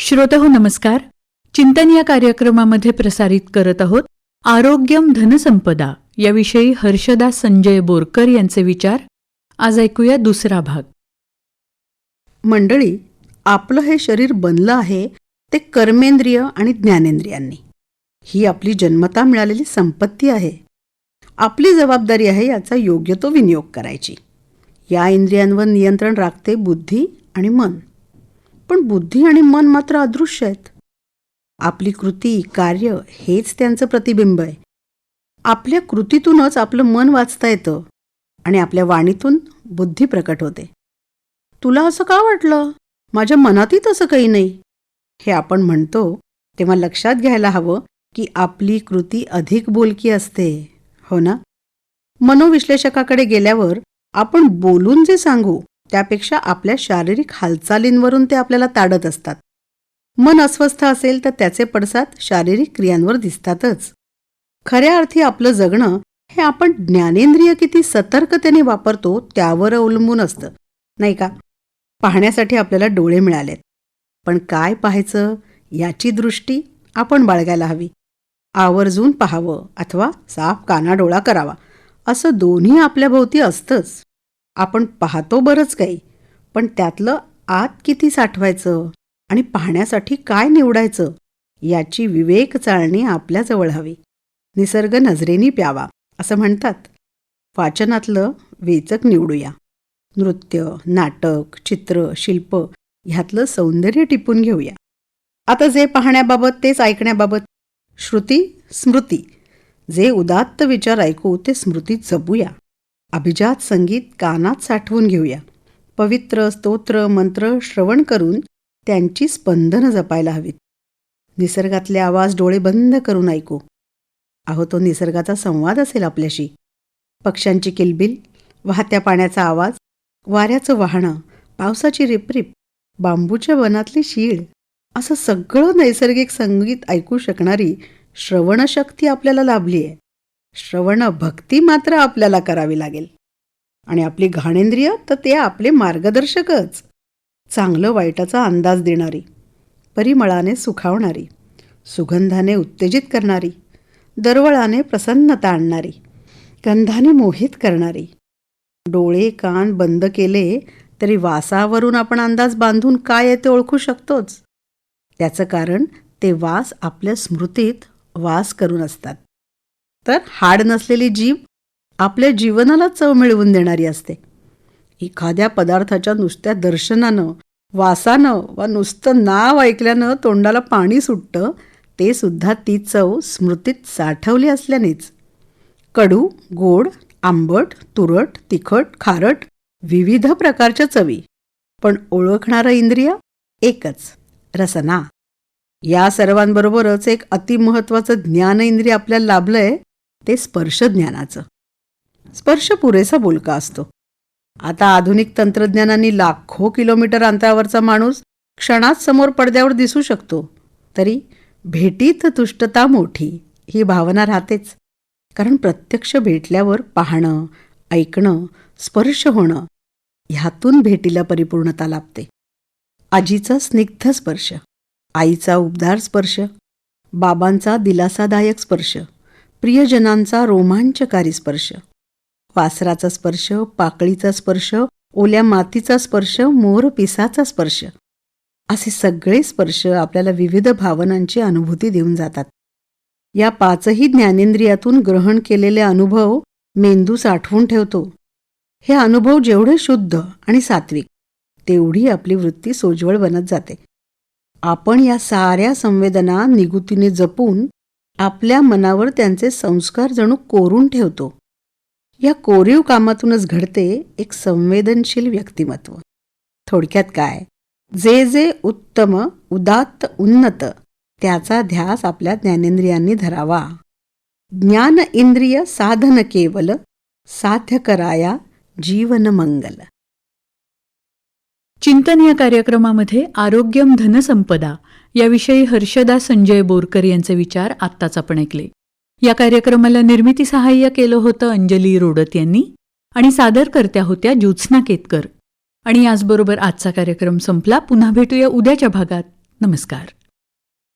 श्रोतहो नमस्कार. चिंतन या कार्यक्रमामध्ये प्रसारित करत आहोत आरोग्यम धनसंपदा. याविषयी हर्षदा संजय बोरकर यांचे विचार. आज ऐकूया दुसरा भाग. मंडळी आपलं हे शरीर बनलं आहे ते कर्मेंद्रिय आणि ज्ञानेंद्रियांनी. ही आपली जन्मता मिळालेली संपत्ती आहे. आपली जबाबदारी आहे याचा योग्य तो विनियोग करायची. या इंद्रियांवर नियंत्रण राखते बुद्धी आणि मन. पण बुद्धी आणि मन मात्र अदृश्य आहेत. आपली कृती कार्य हेच त्यांचं प्रतिबिंब आहे. आपल्या कृतीतूनच आपलं मन वाचता येतं आणि आपल्या वाणीतून बुद्धी प्रकट होते. तुला असं का वाटलं? माझ्या मनातही तसं काही नाही. हे आपण म्हणतो तेव्हा लक्षात घ्यायला हवं की आपली कृती अधिक बोलकी असते. हो ना? मनोविश्लेषकाकडे गेल्यावर आपण बोलून जे सांगू त्यापेक्षा आपल्या शारीरिक हालचालींवरून ते आपल्याला ताडत असतात. मन अस्वस्थ असेल तर त्याचे पडसाद शारीरिक क्रियांवर दिसतातच. खऱ्या अर्थी आपलं जगणं हे आपण ज्ञानेंद्रिय किती सतर्कतेने वापरतो त्यावर अवलंबून असतं नाही का? पाहण्यासाठी आपल्याला डोळे मिळालेत. पण काय पाहायचं? याची दृष्टी आपण बाळगायला हवी. आवर्जून पाहावं अथवा साफ कानाडोळा करावा. असं दोन्ही आपल्याभोवती असतंच. आपण पाहतो बरंच काही. पण त्यातलं आत किती साठवायचं? आणि पाहण्यासाठी काय निवडायचं? याची विवेक चाळणी आपल्याजवळ हवी. निसर्ग नजरेनी प्यावा असं म्हणतात. वाचनातलं वेचक निवडूया. नृत्य नाटक चित्र शिल्प ह्यातलं सौंदर्य टिपून घेऊया. आता जे पाहण्याबाबत तेच ऐकण्याबाबत. श्रुती स्मृती. जे उदात्त विचार ऐकू ते स्मृतीत जपूया. अभिजात संगीत कानात साठवून घेऊया. पवित्र स्तोत्र मंत्र श्रवण करून त्यांची स्पंदनं जपायला हवीत. निसर्गातले आवाज डोळे बंद करून ऐकू. अहो तो निसर्गाचा संवाद असेल आपल्याशी. पक्ष्यांची किलबिल वाहत्या पाण्याचा आवाज वाऱ्याचं वाहणं पावसाची रिपरिप बांबूच्या वनातली शीळ असं सगळं नैसर्गिक संगीत ऐकू शकणारी श्रवणशक्ती आपल्याला लाभली आहे श्रवण भक्ती मात्र आपल्याला करावी लागेल. आणि आपली घाणेंद्रिय तर ते आपले मार्गदर्शकच. चांगलं वाईटाचा अंदाज देणारी परिमळाने सुखावणारी सुगंधाने उत्तेजित करणारी दरवळाने प्रसन्नता आणणारी गंधाने मोहित करणारी. डोळे कान बंद केले तरी वासावरून आपण अंदाज बांधून काय आहे ते ओळखू शकतोच. त्याचं कारण ते वास आपल्या स्मृतीत वास करून असतात. तर हाड नसलेली जीव आपल्या जीवनाला चव मिळवून देणारी असते. एखाद्या पदार्थाच्या नुसत्या दर्शनानं वासानं वा नुसतं नाव ऐकल्यानं तोंडाला पाणी सुटतं ते सुद्धा ती चव स्मृतीत साठवली असल्यानेच. कडू गोड आंबट तुरट तिखट खारट विविध प्रकारच्या चवी. पण ओळखणारं इंद्रिय एकच रसना. या सर्वांबरोबरच एक अतिमहत्वाचं ज्ञान इंद्रिय आपल्याला लाभलंय ते स्पर्श ज्ञानाचं स्पर्श पुरेसा बोलका असतो. आता आधुनिक तंत्रज्ञानाने लाखो किलोमीटर अंतरावरचा माणूस क्षणात समोर पडद्यावर दिसू शकतो. तरी भेटीत तुष्टता मोठी ही भावना राहतेच. कारण प्रत्यक्ष भेटल्यावर पाहणं ऐकणं स्पर्श होणं ह्यातून भेटीला परिपूर्णता लाभते. आजीचा स्निग्ध स्पर्श आईचा उबदार स्पर्श बाबांचा दिलासादायक स्पर्श. प्रियजनांचा रोमांचकारी स्पर्श. वासराचा स्पर्श पाकळीचा स्पर्श ओल्या मातीचा स्पर्श मोरपिसाचा स्पर्श. असे सगळे स्पर्श आपल्याला विविध भावनांची अनुभूती देऊन जातात. या पाचही ज्ञानेंद्रियातून ग्रहण केलेले अनुभव मेंदू साठवून ठेवतो. हे अनुभव जेवढे शुद्ध आणि सात्विक तेवढी आपली वृत्ती सोज्वळ बनत जाते. आपण या साऱ्या संवेदना निगुतीने जपून आपल्या मनावर त्यांचे संस्कार जणू कोरून ठेवतो. या कोरीव कामातूनच घडते एक संवेदनशील व्यक्तिमत्व. थोडक्यात काय? जे जे उत्तम उदात्त उन्नत त्याचा ध्यास आपल्या ज्ञानेंद्रियांनी धरावा. ज्ञान इंद्रिय साधन केवल साध्य कराया जीवन मंगल. चिंतन या कार्यक्रमामध्ये आरोग्यम धनसंपदा याविषयी हर्षदा संजय बोरकर यांचे विचार आत्ताच आपण ऐकले. या कार्यक्रमाला निर्मिती सहाय्य केलं होतं अंजली रोडत यांनी आणि सादरकर्त्या होत्या ज्योत्स्ना केतकर. आणि याचबरोबर आजचा कार्यक्रम संपला. पुन्हा भेटूया उद्याच्या भागात. नमस्कार.